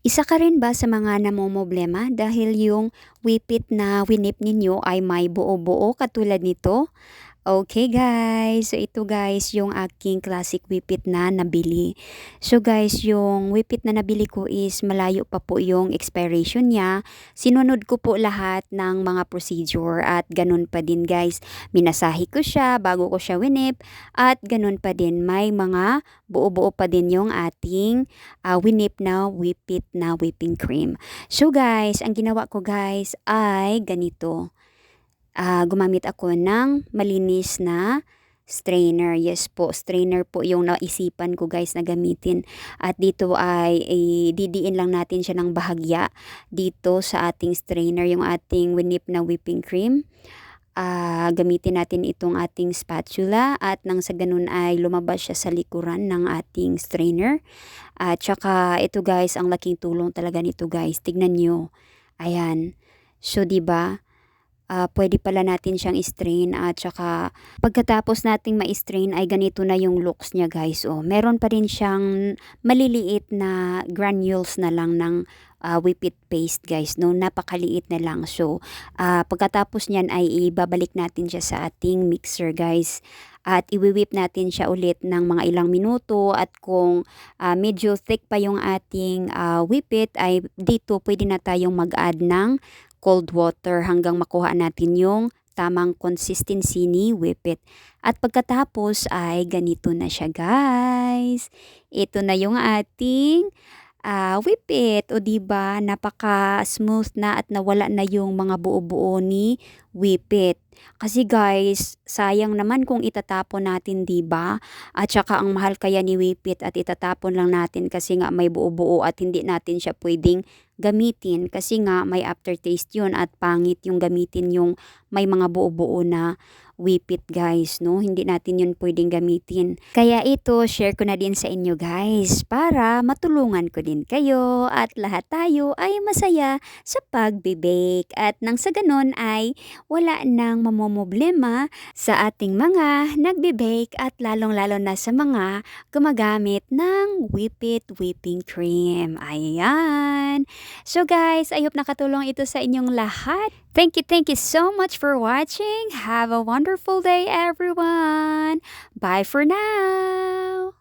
Isa ka rin ba sa mga namomroblema dahil yung whippet na winip ninyo ay may buo-buo katulad nito? Okay guys, so ito guys yung aking classic whippet na nabili. So guys, yung whippet na nabili ko is malayo pa po yung expiration niya. Sinunod ko po lahat ng mga procedure at ganun pa din guys. Minasahi ko siya bago ko siya winip at ganun pa din may mga buo-buo pa din yung ating uh, winip na whippet na whipping cream. So guys, ang ginawa ko guys ay ganito uh, gumamit ako ng malinis na strainer. Yes po, strainer po yung naisipan ko guys na gamitin. At dito ay eh, didiin lang natin siya ng bahagya dito sa ating strainer, yung ating winip na whipping cream. Uh, gamitin natin itong ating spatula at nang sa ganun ay lumabas siya sa likuran ng ating strainer. At saka ito guys, ang laking tulong talaga nito guys. Tignan nyo. Ayan. So, 'di ba? Uh, pwede pala natin siyang strain at saka pagkatapos nating ma-strain ay ganito na yung looks niya guys. Oh, meron pa rin siyang maliliit na granules na lang ng uh, whipped paste guys no? Napakaliit na lang. So uh, pagkatapos niyan ay ibabalik natin siya sa ating mixer guys. At iwi-whip natin siya ulit ng mga ilang minuto at kung uh, medyo thick pa yung ating uh, whippet ay dito pwede na tayong mag-add ng cold water hanggang makuha natin yung tamang consistency ni whippet. At pagkatapos ay ganito na siya guys. Ito na yung ating uh, whippet. O di ba napaka smooth na at nawala na yung mga buo-buo ni whippet. Kasi guys, sayang naman kung itatapon natin, 'di ba? At saka ang mahal kaya ni Whippet at itatapon lang natin kasi nga may buo-buo at hindi natin siya pwedeng gamitin kasi nga may aftertaste 'yun at pangit yung gamitin yung may mga buo-buo na whippet guys, no? Hindi natin yun pwedeng gamitin. Kaya ito, share ko na din sa inyo guys para matulungan ko din kayo at lahat tayo ay masaya sa pagbe-bake at nang sa ganon ay wala nang mamomoblema sa ating mga nagbe-bake at lalong-lalo na sa mga gumagamit ng whippet whipping cream. Ayan. So guys, hope nakatulong ito sa inyong lahat. Thank you, thank you so much for watching. Have a wonderful day, everyone. Bye for now.